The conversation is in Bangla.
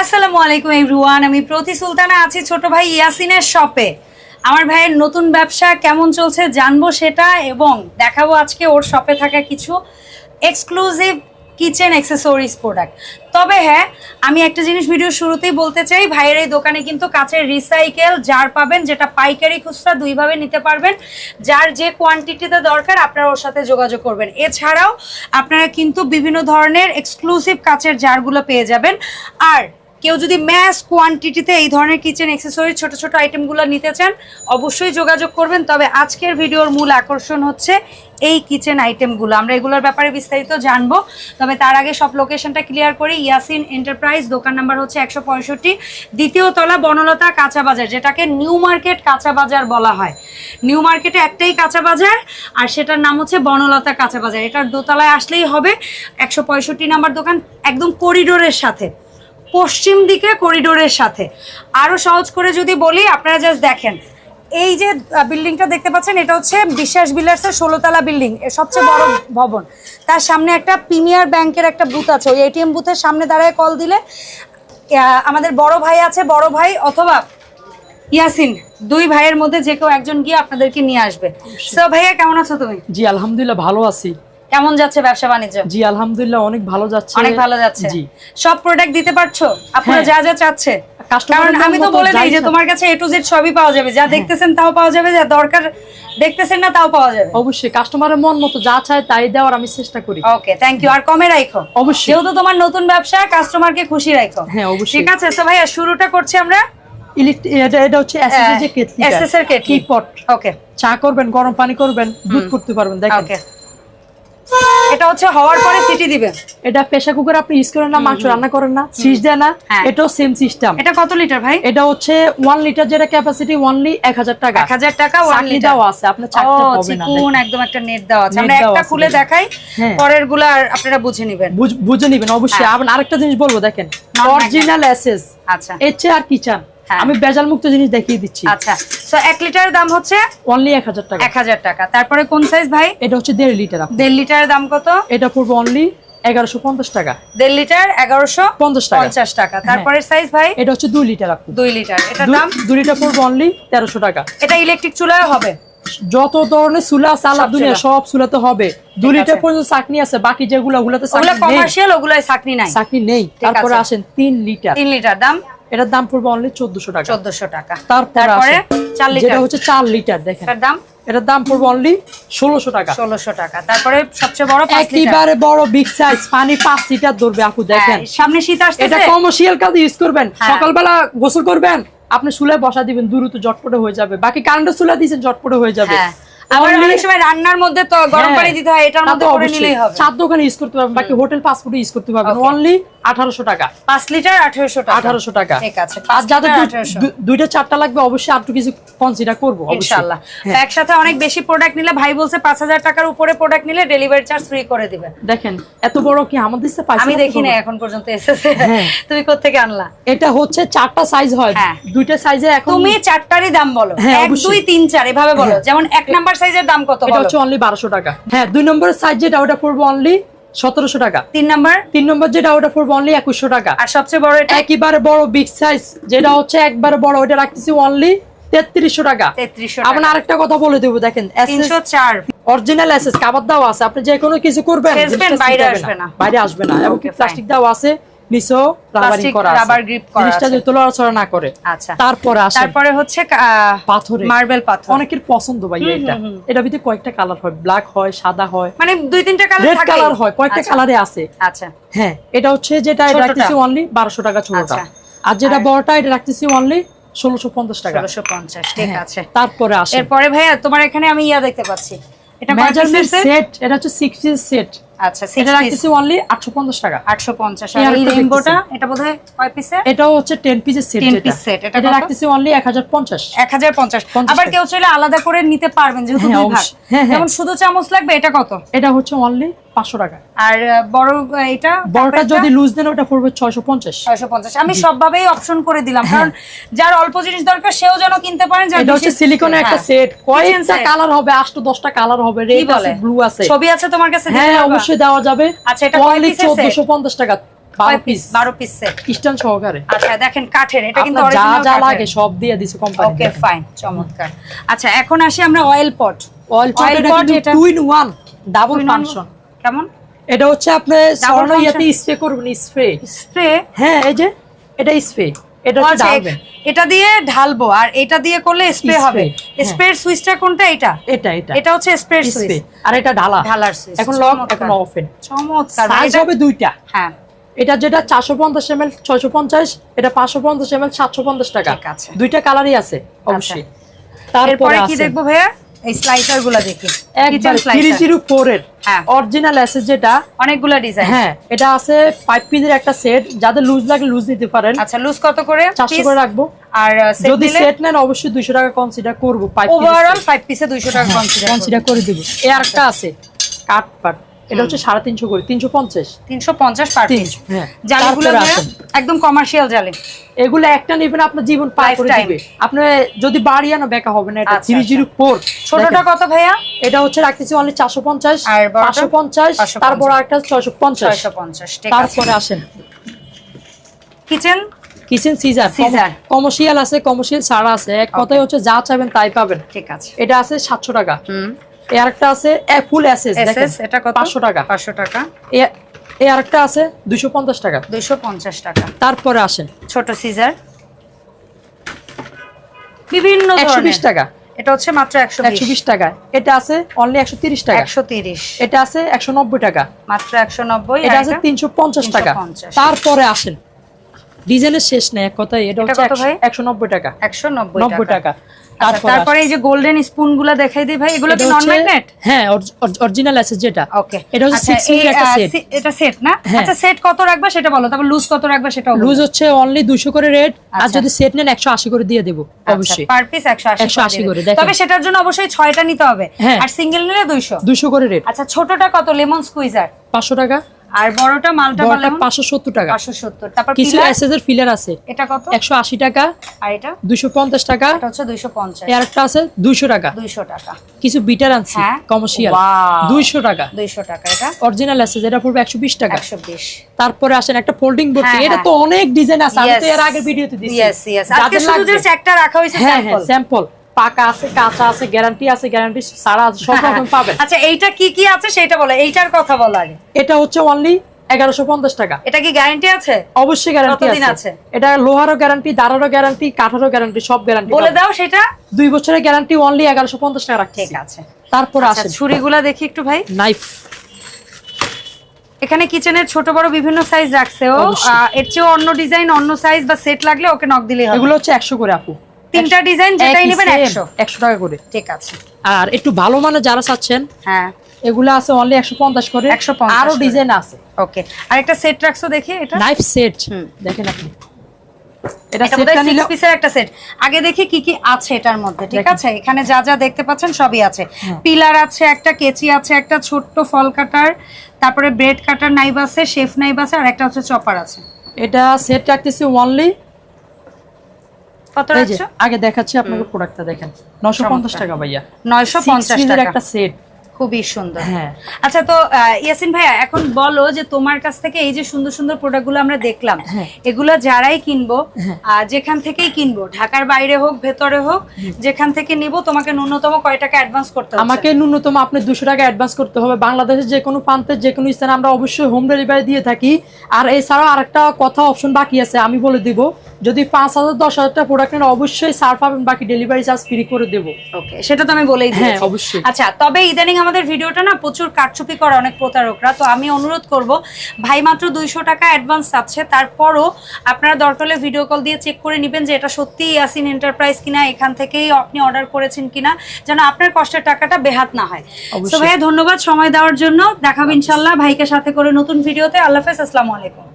আসসালামু আলাইকুম এভরিওয়ান, আমি প্রতি সুলতানা আছি ছোট ভাই ইয়াসিনের শপে। আমার ভাইয়ের নতুন ব্যবসা কেমন চলছে জানব সেটা এবং দেখাবো আজকে ওর শপে থাকা কিছু এক্সক্লুসিভ কিচেন অ্যাক্সেসরিজ প্রোডাক্ট তবে হ্যাঁ আমি একটা জিনিস ভিডিও শুরুতেই বলতে চাই, ভাইয়ের এই দোকানে কিন্তু কাচের রিসাইকেল জার পাবেন, যেটা পাইকারি খুচরা দুইভাবে নিতে পারবেন। যার যে কোয়ান্টিটিতে দরকার, আপনারা ওর সাথে যোগাযোগ করবেন। এছাড়াও আপনারা কিন্তু বিভিন্ন ধরনের এক্সক্লুসিভ কাচের জারগুলো পেয়ে যাবেন। আর কেউ যদি ম্যাস কোয়ান্টিটিতে এই ধরনের কিচেন অ্যাক্সেসরি ছোট ছোট আইটেমগুলো নিতে চান, অবশ্যই যোগাযোগ করবেন। তবে আজকের ভিডিওর মূল আকর্ষণ হচ্ছে এই কিচেন আইটেমগুলো আমরা এগুলোর ব্যাপারে বিস্তারিত জানব। তবে তার আগে সব লোকেশনটা ক্লিয়ার করি। ইয়াসিন এন্টারপ্রাইজ দোকান নাম্বার হচ্ছে একশো পঁয়ষট্টি। দ্বিতীয় তলা বনলতা কাঁচা বাজার, যেটাকে নিউ মার্কেট কাঁচা বাজার বলা হয়। নিউ মার্কেটে একটাই কাঁচা বাজার, আর সেটার নাম হচ্ছে বনলতা কাঁচা বাজার। এটার দোতলায় আসলেই হবে। একশো পঁয়ষট্টি নাম্বার দোকান একদম করিডোরের সাথে। পশ্চিম দিকে করিডোরের সাথে। আরও সহজ করে যদি বলি আপনারা জাস্ট দেখেন। এই যে বিল্ডিংটা দেখতে পাচ্ছেন এটা হচ্ছে বিশ্বাস বিল্ডার্সের ষোলোতলা বিল্ডিং সবচেয়ে বড় ভবন। তার সামনে একটা প্রিমিয়ার ব্যাংকের একটা বুথ আছে। ওই এটিএম বুথের সামনে দাঁড়ায় কল দিলে আমাদের বড় ভাই আছে বড় ভাই অথবা ইয়াসিন দুই ভাইয়ের মধ্যে যে কেউ একজন গিয়ে আপনাদেরকে নিয়ে আসবে। সো ভাইয়া কেমন আছো তুমি? জি আলহামদুলিল্লাহ ভালো আছি। কেমন যাচ্ছে ব্যবসা বাণিজ্য? জি আলহামদুলিল্লাহ অনেক ভালো যাচ্ছে। অনেক ভালো যাচ্ছে। জি। সব প্রোডাক্ট দিতে পারছ? আপনারা হ্যাঁ। যা যা চাচ্ছে। কারণ আমি তো বলে দিই যে তোমার কাছে এ টু জেড সবই পাওয়া যাবে। যা দেখতেছেন তাও পাওয়া যাবে যা দরকার দেখতেছেন না তাও পাওয়া যাবে। অবশ্যই কাস্টমারের মন মতো যা চায় তাই দেওয়ার আমি চেষ্টা করি। ওকে থ্যাংক ইউ আর কমে রাখো অবশ্যই। যেহেতু তোমার নতুন ব্যবসা কাস্টমারকে খুশি রাখো হ্যাঁ অবশ্যই। ঠিক আছে তো ভাইয়া শুরুটা করছি আমরা। এটা হচ্ছে কেটলি। এর কেটলি। পট ওকে চা করবেন গরম পানি করবেন দুধ করতে পারবেন দেখেন। ওকে এটা হচ্ছে হওয়ার পরে সিটি দিবে। এটা প্রেসার কুকার আপনি ইউজ করেন না মাংস রান্না করেন না সিজ দেয় না হ্যাঁ। এটাও সেম সিস্টেম এটা কত লিটার ভাই? এটা হচ্ছে ওয়ান লিটার যেটা ক্যাপাসিটি এক হাজার টাকা। এক হাজার টাকা ওয়ান চাকরি লিটার দেওয়া আছে আপনার চাকরি ও হবে না। চিকুন একদম একটা নেট দেওয়া আছে। আমরা একটা খুলে দেখাই হ্যাঁ। পরেরগুলা আপনারা বুঝে নেবেন। বুঝ- নিবেন অবশ্যই। হ্যাঁ। আবার আরেকটা জিনিস বলব দেখেন। অরিজিনাল এসএস আচ্ছা। এর চেয়ে আর কি চান? হ্যাঁ। আমি বেজাল মুক্ত জিনিস দেখিয়ে দিচ্ছি। আচ্ছা তো এক লিটার দাম হচ্ছে অনলি এক হাজার টাকা। এক হাজার টাকা। তারপরে কোন সাইজ ভাই? এটা হচ্ছে দেড় লিটার আপু। দেড় লিটারের দাম কত? এটা পড়বে অনলি এগারোশো পঞ্চাশ টাকা। দেড় লিটার এগারোশো পঞ্চাশ টাকা। পঞ্চাশ টাকা। তারপরে সাইজ ভাই? এটা হচ্ছে দুই লিটার আপু। দুই লিটার। এটার দাম? দুই লিটার পড়বে অনলি তেরোশো টাকা। এটা ইলেকট্রিক চুলায় হবে? যত ধরনের চুলা চালা সব দুনিয়া সব চুলাতে হবে। ঠিক লিটার। পর্যন্ত চাকনি আছে বাকি যেগুলো ওগুলাতে কমার্শিয়াল ওগুলো চাকনি নাই। চাকনি নেই। তারপরে আসেন তিন লিটার। তিন লিটার দাম? এটার দাম পড়বে অনলি চোদ্দশো টাকা। চোদ্দশো টাকা। তারপরে যেটা হচ্ছে চার লিটার দেখেন। দাম? এটার দাম পড়বে অনলি ষোলোশো টাকা। ষোলোশো টাকা। তারপরে সবচেয়ে বড় একেবারে বড় বিগ সাইজ পানি পাঁচ লিটার ধরবে আপু দেখেন। হ্যাঁ, সামনে শীত আসছে এটা কমার্শিয়াল কাজে ইউজ করবেন। হ্যাঁ। সকালবেলা গোসল করবেন আপনি চুলায় বসা দিবেন দ্রুত জটপটে হয়ে যাবে। বাকি কারেন্টের চুলা দিয়েছেন জটপটে হয়ে যাবে। হ্যাঁ। আবার অনেক সময় রান্নার মধ্যে তো গরম হ্যাঁ, পানি দিতে হয় এটার মধ্যে করে নিলেই হবে। চার দোকানে ইউজ করতে পারবেন। বাকি হোটেল পাসপোর্টে ইউজ করতে পারবেন। অনলি আঠারোশো টাকা। পাঁচ লিটার আঠারোশো টাকা। আঠারোশো টাকা। ঠিক আছে আর যাদের দুইটা চারটা লাগবে অবশ্যই আর একটু কিছু কনসিডার করব হ্যাঁ। একসাথে অনেক বেশি প্রোডাক্ট নিলে ভাই বলছে পাঁচ হাজার টাকার উপরে প্রোডাক্ট নিলে ডেলিভারি চার্জ ফ্রি করে দিবে। দেখেন এত বড় কি আমাদের পাইছে আমি দেখি না এখন পর্যন্ত এসেছে। হ্যাঁ। তুমি কোথেকে আনলা? এটা হচ্ছে চারটা সাইজ হয়। দুইটা সাইজে এখন তুমি চারটারই দাম বলো। হ্যাঁ, এক অবশ্যই। দুই তিন চার এভাবে বলো। যেমন এক নাম্বার সাইজের দাম কত এটা হচ্ছে অনলি বারোশো টাকা। হ্যাঁ দুই নম্বরের সাইজ যেটা ওটা পড়ব অনলি সতেরোশো টাকা। তিন নাম্বার? তিন নম্বর যেটা ওটা পড়ব অনলি একুশশো টাকা। আর সবচেয়ে বড় এটা? একেবারে বড় বিগ সাইজ যেটা হচ্ছে একবারে বড় ওটা রাখতেছি অনলি তেত্রিশশো টাকা। তেত্রিশশো আপনার আরেকটা কথা বলে দেবো দেখেন তিনশো চার। অরিজিনাল এসএস কাবার দাও আছে আপনি যে কোনো কিছু করবেন বাইরে আসবে না। বাইরে আসবে না। এবং প্লাস্টিক দাও আছে নিচেও রাবারিং করা আছে। rubber grip করা জিনিসটা যদি না করে আচ্ছা। তারপরে আসে তারপরে হচ্ছে পাথরে মার্বেল পাথর। অনেকের পছন্দ ভাই এটা এটা ভিতরে কয়েকটা কালার হয় ব্ল্যাক হয় সাদা হয়। মানে দুই তিনটা কালার রেড থাকে কালার হয় কয়েকটা কালারে আছে। আচ্ছা। হ্যাঁ এটা হচ্ছে যেটা এটা রাখতেছি অনলি বারোশো টাকা ছোটটা। আচ্ছা। আর যেটা বড়টা এটা রাখতেছি অনলি ষোলোশো পঞ্চাশ টাকা। ষোলোশো পঞ্চাশ ঠিক হ্যাঁ, আছে। তারপরে আসে এরপরে ভাইয়া তোমার এখানে আমি ইয়া দেখতে পাচ্ছি। এটা মেজারমেন্ট সেট এটা হচ্ছে সিক্স পিস সেট আচ্ছা এটা সিক্স রাখতেছি অনলি আটশো পঞ্চাশ টাকা। আটশো পঞ্চাশ এই আর এই রেইনবোটা এটা বোধহয় কয় পিসের এটাও হচ্ছে টেন পিসের সেট 10 যেটা। piece এটা এটা রাখতেছি অনলি এক হাজার পঞ্চাশ। এক হাজার পঞ্চাশ। 50 আবার কেউ চাইলে আলাদা করে নিতে পারবেন যেহেতু হ্যাঁ, দুই ভাগ। অবশ্যই। হ্যাঁ, হ্যাঁ। যেমন শুধু চামচ লাগবে এটা কত? এটা হচ্ছে অনলি পাঁচশো টাকা। আর বড় এটা বড়টা যদি লুজ দেন ওটা পড়বে ছয়শো পঞ্চাশ। ছয়শো পঞ্চাশ। আমি সবভাবেই অপশন করে দিলাম কারণ যার অল্প জিনিস দরকার সেও যেন কিনতে পারেন যার। এটা হচ্ছে বেশি- সিলিকনের একটা। সেট কয়েকটা কালার হবে আটটা দশটা কালার হবে। রেড বলে আছে ব্লু? আছে। ছবি আছে তোমার কাছে হ্যাঁ পারবা? অবশ্যই দেওয়া যাবে। আচ্ছা, এটা কয় অনলি piece এর set? চোদ্দশো পঞ্চাশ টাকা বারো পিস বারো পিস সেট সহকারে। আচ্ছা দেখেন কাঠের এটা কিন্তু যা যা লাগে সব দিয়ে দিছে কোম্পানি ওকে ফাইন চমৎকার। আচ্ছা এখন আসি আমরা অয়েল পট অয়েল pot এটা two in one double function কেমন? এটা হচ্ছে আপনি ইয়াতে স্প্রে করবেন স্প্রে স্প্রে হ্যাঁ এই যে এটা স্প্রে এটা এটা দিয়ে ঢালবো আর এটা দিয়ে করলে স্প্রে হবে। হ্যাঁ। স্প্রের সুইচটা কোনটা? এটা। এটা এটা। এটা হচ্ছে স্প্রে সুইচ। আর এটা ঢালা। ঢালার সুইচ। এখন লক এখন ওপেন চমৎকার। সাইজ হবে দুইটা। হ্যাঁ। এটা যেটা চারশো পঞ্চাশ এম এল ছয়শো পঞ্চাশ এটা পাঁচশো পঞ্চাশ এম এল সাতশো পঞ্চাশ টাকা। ঠিক আছে। দুইটা কালারই আছে অবশ্যই। তারপরে কি দেখব ভাইয়া? এই স্লাইসারগুলা দেখি কিচেন স্লাইসার জিরো ফোর এর হ্যাঁ। অরিজিনাল আছে যেটা অনেকগুলা ডিজাইন হ্যাঁ এটা আছে ফাইভ পিসের একটা সেট যাদের লুজ লাগে লুজ নিতে পারেন। আচ্ছা লুজ কত করে? চারশো piece? করে রাখব। আর যদি সেট নেন অবশ্যই দুইশো টাকা কনসিডার করব ফাইভ ওভারঅল 5 পিসে 200 টাকা কনসিডার কনসিডার করে দেবো। এ আরেকটা আছে কাট পাট এটা হচ্ছে সাড়ে তিনশো করে তিনশো পঞ্চাশ। 350 পার পিস হ্যাঁ জালিগুলো। একদম কমার্শিয়াল জালি এগুলো একটা নেবেন আপনার জীবন পার করে। দিবে। আপনি যদি বাড়ি আনো বেকা হবে না এটা আচ্ছা, থ্রি জিরো ফোর ছোটটা কত ভাইয়া? এটা হচ্ছে রাখতেছি অনলি চারশো পঞ্চাশ আর বড়টা? পাঁচশো পঞ্চাশ 550 তারপর একটা ছয়শো পঞ্চাশ। 650 ঠিক আছে। তারপরে আসেন। Kitchen kitchen scissor. কমার্শিয়াল আছে কমার্শিয়াল ছাড়া আছে। এক কথায় হচ্ছে যা চাইবেন তাই পাবেন। ঠিক আছে। এটা আছে সাতশো টাকা। হুম। এ আরেকটা আছে ফুল এসএস দেখেন। এটা কত? পাঁচশো টাকা। 500 টাকা। এ- এ আরেকটা আছে দুশো পঞ্চাশ টাকা। 250 টাকা। তারপরে আসেন। ছোট সিজার বিভিন্ন ধরনের বিশ টাকা। এটা হচ্ছে মাত্র 120 একশো বিশ টাকা এটা আছে অনলি একশো তিরিশ টাকা। 130 এটা আছে একশো নব্বই টাকা। মাত্র 190 এটা আছে তিনশো পঞ্চাশ টাকা। তারপরে আসেন। ডিজাইনের শেষ নেই এক কথায় এটা হচ্ছে? একশো নব্বই টাকা। একশো নব্বই টাকা। তারপরে তারপরে এই যে গোল্ডেন স্পুনগুলা দেখাই দিই ভাই এগুলো কি নন ম্যাগনেট হ্যাঁ অরিজিনাল আছে যেটা। ওকে এটা হচ্ছে সিক্স মিনিট একটা সেট এটা সেট না? হ্যাঁ। আচ্ছা সেট কত রাখবা সেটা বলো তারপর লুজ কত রাখবা সেটাও লুজ হচ্ছে অনলি দুশো করে রেট আর আচ্ছা। যদি সেট নেন একশো আশি করে দিয়ে দেবো অবশ্যই। পার পিস 180 180 করে দেখেন। তবে সেটার জন্য অবশ্যই 6টা নিতে হবে। হ্যাঁ। আর সিঙ্গেল নিলে 200 দুশো করে রেট আচ্ছা ছোটটা কত? লেমন স্কুইজার পাঁচশো টাকা। আর বড়টা মালটা বড়টা বললাম পাঁচশো সত্তর টাকা। 570 তারপর কিছু এসএস এর ফিলার আছে। এটা কত? একশো আশি টাকা। আর এটা? দুশো পঞ্চাশ টাকা। এটা হচ্ছে 250 এর একটা আছে দুইশো টাকা। 200 টাকা। কিছু বিটার আনছি হ্যাঁ? Commercial Wow. দুইশো টাকা। 200 টাকা এটা? অরিজিনাল আছে যেটা পড়বে একশো বিশ টাকা। 120 তারপরে আসেন একটা ফোল্ডিং বোর্ড হ্যাঁ, এটা হ্যাঁ। তো অনেক ডিজাইন আছে। আমি তো এর আগের ভিডিওতে দিছি ইয়েস ইয়েস আজকে শুধু জাস্ট একটা রাখা হয়েছে হ্যাঁ হ্যাঁ স্যাম্পল স্যাম্পল পাকা আছে কাঁচা আছে গ্যারান্টি আছে গ্যারান্টি সারা আছে সব রকম পাবেন। আচ্ছা এইটা কি কি আছে সেটা বলো এইটার কথা বলো আগে। এটা হচ্ছে অনলি এগারোশো পঞ্চাশ টাকা। এটা কি গ্যারান্টি আছে? অবশ্যই গ্যারান্টি আছে। আছে? এটা লোহারও গ্যারান্টি দাঁড়ারও গ্যারান্টি কাঠারও গ্যারান্টি সব গ্যারান্টি বলে দাও সেটা। দুই বছরের গ্যারান্টি অনলি এগারোশো পঞ্চাশ টাকা রাখছি। ঠিক আছে। তারপর আচ্ছা আসেন। ছুরিগুলা দেখি একটু ভাই। নাইফ এখানে কিচেনের ছোট বড় বিভিন্ন সাইজ রাখছে ও। এর চেয়েও অন্য ডিজাইন অন্য সাইজ বা সেট লাগলে ওকে নক দিলে এগুলো হচ্ছে একশো করে আপু। তিনটা ডিজাইন যেটাই নেবেন একশো। একশো টাকা করে। ঠিক আছে। আর একটু ভালো মানে যারা চাচ্ছেন হ্যাঁ। এগুলো আছে অনলি একশো পঞ্চাশ করে। 150 আরও ডিজাইন আছে। ওকে। আর একটা সেট রাখছো দেখি এটা? নাইফ সেট দেখেন আপনি। এটা সেটটা নিলে পিসের একটা সেট আগে দেখি কি কি আছে এটার মধ্যে ঠিক আছে? এখানে যা যা দেখতে পাচ্ছেন সবই আছে। হ্যাঁ। পিলার আছে একটা কেচি আছে একটা ছোট্ট ফল কাটার তারপরে ব্রেড কাটার নাইভ আছে শেফ নাইভ আছে আর একটা হচ্ছে চপার আছে। এটা সেট রাখতেছি অনলি কত আগে দেখাচ্ছি আপনাকে প্রোডাক্টটা দেখেন। নশো পঞ্চাশ চমৎকার। টাকা ভাইয়া। নয়শো Six পঞ্চাশ piece এর টাকা। একটা সেট খুবই সুন্দর। হ্যাঁ। আচ্ছা তো ইয়াসিন ভাইয়া এখন বলো যে তোমার কাছ থেকে এই যে সুন্দর সুন্দর প্রোডাক্টগুলো আমরা দেখলাম হ্যাঁ। এগুলো যারাই কিনবো হ্যাঁ। যেখান থেকেই কিনবো ঢাকার বাইরে হোক ভেতরে হোক যেখান থেকে নিব তোমাকে ন্যূনতম কয় টাকা অ্যাডভান্স করতে হবে আমাকে ন্যূনতম আপনি দুশো টাকা অ্যাডভান্স করতে হবে। বাংলাদেশের যে কোনো প্রান্তের যে কোনো স্থানে আমরা অবশ্যই হোম ডেলিভারি দিয়ে থাকি। আর এছাড়াও আরেকটা কথা অপশন বাকি আছে আমি বলে দিব। যদি পাঁচ হাজার দশ হাজার টাকা প্রোডাক্ট নেন অবশ্যই সার পাবেন বাকি ডেলিভারি চার্জ ফ্রি করে দেবো। ওকে সেটা তো আমি বলেই হ্যাঁ, অবশ্যই। আচ্ছা তবে ইদানিং আমাদের ভিডিওটা না প্রচুর কারচুপি করে অনেক প্রতারকরা। তো আমি অনুরোধ করব ভাই মাত্র দুইশো টাকা অ্যাডভান্স চাচ্ছে তারপরও আপনারা দরকার হলে ভিডিও কল দিয়ে চেক করে নেবেন যে এটা সত্যি ইয়াসিন এন্টারপ্রাইজ কিনা এখান থেকেই আপনি অর্ডার করেছেন কিনা যেন আপনার কষ্টের টাকাটা বেহাত না হয়। তো ভাইয়া ধন্যবাদ সময় দেওয়ার জন্য। দেখাবো ইনশাল্লাহ ভাইকে সাথে করে নতুন ভিডিওতে আল্লাহ হাফেজ আসসালামু আলাইকুম।